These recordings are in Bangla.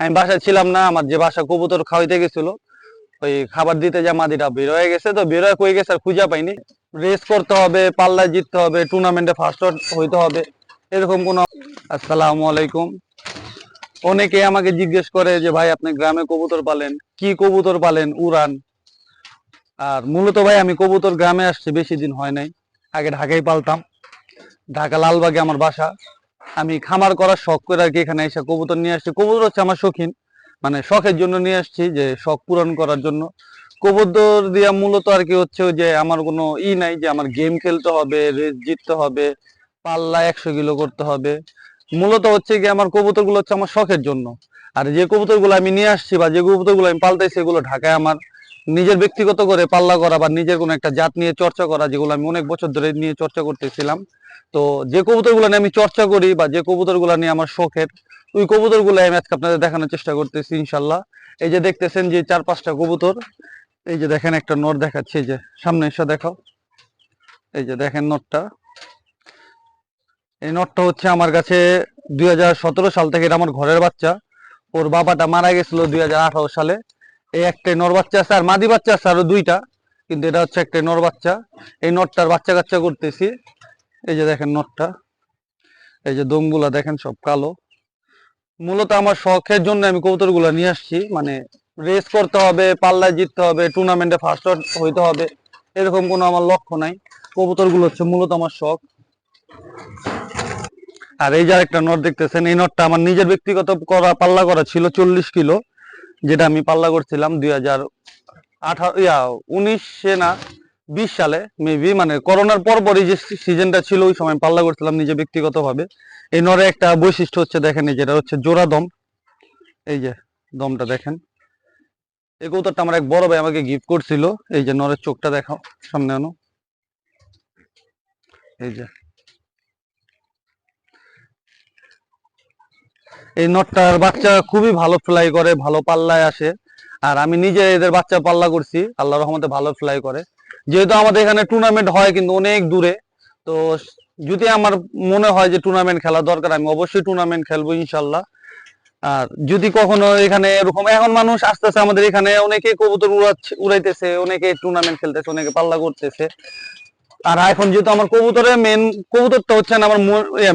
আমি বাসায় ছিলাম না, আমার যে বাসা কবুতর খাওয়াইতে গেছিল, ওই খাবার দিতে যা মাদিটা হয়ে গেছে, তো বের হয়ে গেছে আর খুঁজে পাইনি। রেস করতে হবে, পাল্লায় জিততে হবে টুর্নামেন্টে ফার্স্ট হইতে হবে, এরকম কোনো আসসালামু আলাইকুম। অনেকে আমাকে জিজ্ঞেস করে যে, ভাই, আপনি গ্রামে কবুতর পালেন? কি কবুতর পালেন? উড়ান। আর মূলত ভাই, আমি কবুতর গ্রামে আসছি, বেশি দিন হয় নাই। আগে ঢাকায় পালতাম। ঢাকা লালবাগে আমার বাসা। আমি খামার করার শখ করে আর কি এখানে এসে কবুতর নিয়ে আসছি। কবুতর হচ্ছে আমার শৌখিন। মানে শখের জন্য নিয়ে আসছি যে শখ পূরণ করার জন্য। কবুতর দিয়া মূলত আর কি হচ্ছে যে আমার কোনো ই নাই যে আমার গেম খেলতে হবে, রেস জিততে হবে, পাল্লা একশো কিলো করতে হবে। মূলত হচ্ছে কি আমার কবুতরগুলো হচ্ছে আমার শখের জন্য। আর যে কবুতরগুলো আমি নিয়ে আসছি বা যে কবুতরগুলো আমি পালতেছি সেগুলো ঢাকায় আমার নিজের ব্যক্তিগত করে পাল্লা করা বা নিজের কোনো একটা জাত নিয়ে চর্চা করা, যেগুলো আমি অনেক বছর ধরে নিয়ে চর্চা করতেছিলাম। তো যে কবুতরগুলো নিয়ে আমি চর্চা করি বা যে কবুতরগুলো নিয়ে আমার শখের, ওই কবুতরগুলো আমি আজকে আপনাদের দেখানোর চেষ্টা করতেছি ইনশাল্লাহ এই যে দেখতেছেন যে চার পাঁচটা কবুতর, এই যে দেখেন একটা নট দেখাচ্ছে, এই যে সামনে এসে দেখাও। এই যে দেখেন নটটা এই নটটা হচ্ছে আমার কাছে দুই হাজার সতেরো সাল থেকে এটা আমার ঘরের বাচ্চা। ওর বাবাটা মারা গেছিল দুই হাজার আঠারো সালে। এই একটা নর বাচ্চা আছে, আর মাদি বাচ্চা আছে আরও দুইটা, কিন্তু এটা হচ্ছে একটা নর বাচ্চা। এই নটটার বাচ্চা কাচ্চা করতেছি। এই যে দেখেন নটটা, এই যে দমগুলা দেখেন সব কালো। মূলত আমার শখের জন্য আমি কবুতরগুলা নিয়ে আসছি মানে রেস করতে হবে, পাল্লায় জিততে হবে টুর্নামেন্টে ফার্স্ট হইতে হবে, এরকম কোনো আমার লক্ষ্য নাই। কবুতরগুলো হচ্ছে মূলত আমার শখ। আর এই যে একটা নট দেখতেছেন, এই নটটা আমার নিজের ব্যক্তিগত করা, পাল্লা করা ছিল চল্লিশ কিলো, যেটা আমি পাল্লা করছিলাম দুই হাজার আঠারো ইয়া, উনিশে না বিশ সালে মেবি মানে করোনার পর পরই যে সিজনটা ছিল, ওই সময় পাল্লা করছিলাম নিজে ব্যক্তিগত ভাবে এই নরে একটা বৈশিষ্ট্য হচ্ছে দেখেন এই যেটা হচ্ছে জোড়া দম। এই যে, দমটা দেখেন। এই কৌতরটা আমার এক বড় ভাই আমাকে গিফট করছিল। এই যে, নরের চোখটা দেখাও সামনে আনো। এই যে। এই নটটার বাচ্চা খুবই ভালো ফ্লাই করে, ভালো পাল্লায় আসে। আর আমি নিজে এদের বাচ্চা পাল্লা করছি আল্লাহ রহমতে ভালো ফ্লাই করে। যেহেতু আমাদের এখানে টুর্নামেন্ট হয় কিন্তু অনেক দূরে, তো যদি আমার মনে হয় যে টুর্নামেন্ট খেলা দরকার, আমি অবশ্যই টুর্নামেন্ট খেলব ইনশাল্লাহ। আর যদি কখনো এখানে এরকম, এখন মানুষ আস্তে আস্তে আমাদের এখানে, অনেকে কবুতর উড়াচ্ছে, উড়াইতেছে, অনেকে টুর্নামেন্ট খেলতেছে, অনেকে পাল্লা করতেছে। আর এখন যেহেতু আমার কবুতরের মেন কবুতরটা হচ্ছে না আমার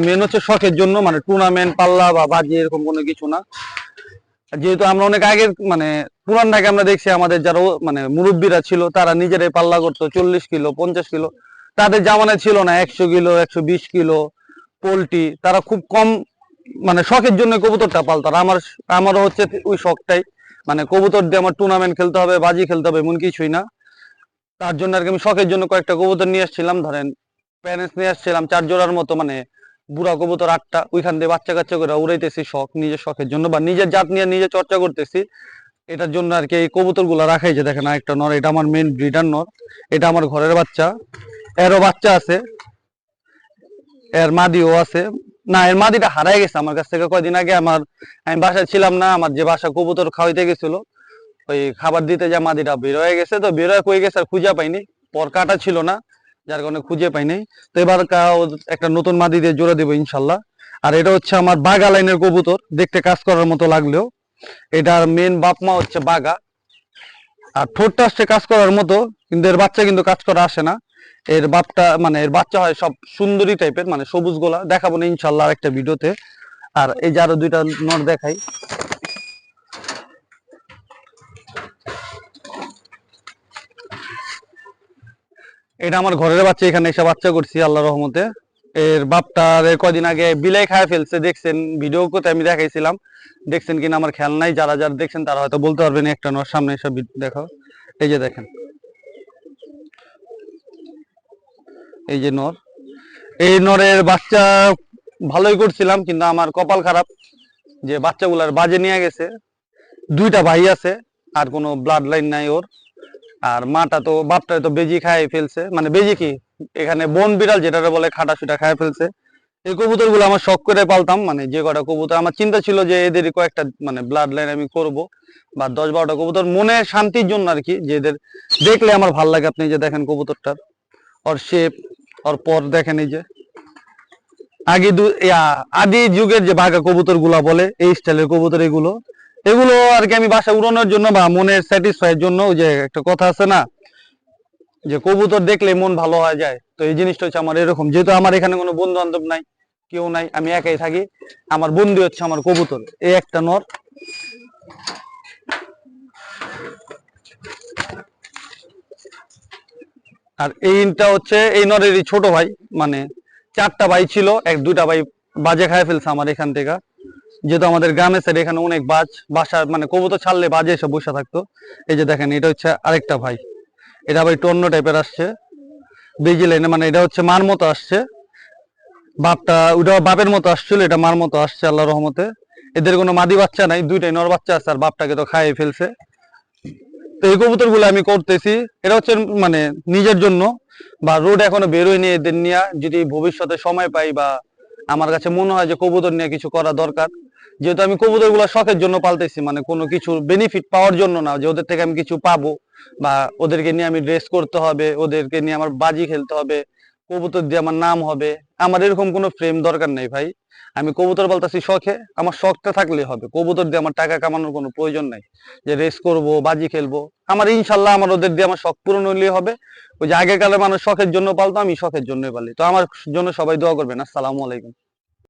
মেন হচ্ছে শখের জন্য মানে টুর্নামেন্ট পাল্লা বা বাজি, এরকম কোনো কিছু না। যেহেতু আমরা অনেক আগের মানে পুরান ঢাকে আমরা দেখছি, আমাদের যারা মানে মুরব্বীরা ছিল, তারা নিজেরাই পাল্লা করতো, চল্লিশ কিলো, পঞ্চাশ কিলো। তাদের জামানায় ছিল না, একশো কিলো, একশো বিশ কিলো, পোলট্রি। তারা খুব কম মানে শখের জন্য কবুতরটা পালতো আর আমার, আমারও হচ্ছে ওই শখটাই। মানে কবুতর দিয়ে আমার টুর্নামেন্ট খেলতে হবে, বাজি খেলতে হবে, এমন কিছুই না। তার জন্য আর কি আমি শখের জন্য কয়েকটা কবুতর নিয়ে আসছিলাম, ধরেন, প্যারেন্টস নিয়ে আসছিলাম, চার জোড়ার মতো মানে বুড়া কবুতর আটটা, ওইখান দিয়ে বাচ্চা কাচ্চা করে উড়াইতেছি শখ, নিজের শখের জন্য বা নিজের জাত নিয়ে নিজে চর্চা করতেছি। এটার জন্য আর কি এই কবুতরগুলা রাখাই যে দেখেন একটা নর, এটা আমার মেন ব্রিডার নর, এটা আমার ঘরের বাচ্চা। এরও বাচ্চা আছে, এর মাদিও আছে। না, এর মাদিটা হারাই গেছে আমার কাছ থেকে কয়দিন আগে, আমার, আমি বাসায় ছিলাম না, আমার যে বাসা কবুতর খাওয়াইতে গেছিল, ওই খাবার দিতে যা মাদিটা বের হয়ে গেছে, তো বের হয়ে কই গেছে আর খুঁজে পাইনি, পর কাটা ছিল না। যার কারণে খুঁজে পাই নাই। তো এবার একটা নতুন মাদি দিয়ে জোড়া দেবো ইনশাল্লাহ। আর এটা হচ্ছে আমার বাগা লাইনের কবুতর, দেখতে কাজ করার মতো লাগলেও। এটার মেন বাপ মা হচ্ছে বাগা। আর ঠোঁটটা আসছে কাজ করার মতো, কিন্তু এর বাচ্চা কিন্তু কাজ করা আসে না। এর বাপটা মানে এর বাচ্চা হয় সব সুন্দরী টাইপের মানে সবুজ গোলা। দেখাবো না ইনশাল্লাহ একটা ভিডিওতে। আর এই যে আরও দুইটা নর দেখাই। এটা আমার ঘরের বাচ্চা, এখানে এসে বাচ্চা করছি আল্লাহ রহমতে। এর বাপটার কদিন আগে বিলাই খায় ফেলছে, দেখছেন? ভিডিও করতে আমি দেখাইছিলাম। দেখছেন কিনা আমার খেয়াল নাই, যারা যারা দেখছেন তারা হয়তো বলতে পারবেন একটা নর সামনে এসে বি- দেখো। এই যে দেখেন। এই যে নর। এই নরের বাচ্চা ভালোই করছিলাম, কিন্তু আমার কপাল খারাপ, যে বাচ্চাগুলার বাজে নিয়ে গেছে। দুইটা ভাই আছে, আর কোনো ব্লাড লাইন নাই ওর। আর মাটা তো বাপটা তো বেজি খাই ফেলছে। মানে বেজি কি? এখানে বন বিড়াল যেটা বলে খাটা সুটা খায় ফেলছে। এই কবুতরগুলো আমার শখ করে পালতাম মানে যে কটা কবুতর। আমার চিন্তা ছিল যে এদের কয়েকটা মানে ব্লাড লাইন আমি করব। বা দশ বারোটা কবুতর মনে শান্তির জন্য আর কি, যে এদের দেখলে আমার ভালো লাগে। আপনি যে দেখেন কবুতরটার, ওর শেপ ওর পর দেখেন এই যে। আগে আদি যুগের যে বাঘা কবুতরগুলা বলে, এই স্টাইলের কবুতর এগুলো। এগুলো আর কি আমি বাসা উড়ানোর জন্য বা মনের স্যাটিসফাইয়ের জন্য যে একটা কথা আছে না, যে কবুতর দেখলে মন ভালো হয়ে যায়। তো এই জিনিসটা হচ্ছে আমার এরকম। যেহেতু আমার এখানে কোনো বন্ধু বান্ধব নাই, কেউ নাই, আমি একাই থাকি। আমার বন্ধু হচ্ছে আমার কবুতর এই একটা নর। আর এইটা হচ্ছে, এই নরেরই ছোট ভাই মানে চারটা ভাই ছিল, এক দুটা ভাই বাজে খায় ফেলছে আমার এখান থেকে। যেহেতু আমাদের গ্রামের সাইড এখানে অনেক বাজ বাসা মানে কবুতর ছাড়লে বাজে এসে বসে থাকতো। এই যে দেখেন, এটা হচ্ছে আরেকটা ভাই। এটা একটু অন্য টাইপের আসছে। বেজি লাইনে মানে এটা হচ্ছে মার মতো আসছে। বাপটা, ওটা বাপের মতো আসছিল, এটা মার মতো আসছে আল্লাহ রহমতে। এদের কোনো মাদি বাচ্চা নাই, দুইটাই নর বাচ্চা আছে, আর বাপটাকে তো খাইয়ে ফেলছে। তো এই কবুতরগুলো আমি করতেছি। এটা হচ্ছে মানে নিজের জন্য, বা রোড এখনও বেরোয়নি এদের নিয়ে। যদি ভবিষ্যতে সময় পাই বা আমার কাছে মনে হয় যে কবুতর নিয়ে কিছু করা দরকার যেহেতু আমি কবুতরগুলা শখের জন্য পালতেছি মানে কোনো কিছু বেনিফিট পাওয়ার জন্য না, যে ওদের থেকে আমি কিছু পাবো বা ওদেরকে নিয়ে আমি ড্রেস করতে হবে, ওদেরকে নিয়ে আমার বাজি খেলতে হবে, কবুতর দিয়ে আমার নাম হবে, আমার এরকম কোনো ফ্রেম দরকার নেই ভাই। আমি কবুতর বলতেছি শখে, আমার শখটা থাকলে হবে, কবুতর দিয়ে আমার টাকা কামানোর কোনো প্রয়োজন নাই, যে রেস করব, বাজি খেলব, আমার ইনশাল্লাহ আমার ওদের দিয়ে আমার শখ পূরণ হলেই হবে। ওই যে আগেকালে মানুষ শখের জন্য পালতো, আমি শখের জন্যই পালি, তো আমার জন্য সবাই দোয়া করবেন, আসসালামু আলাইকুম।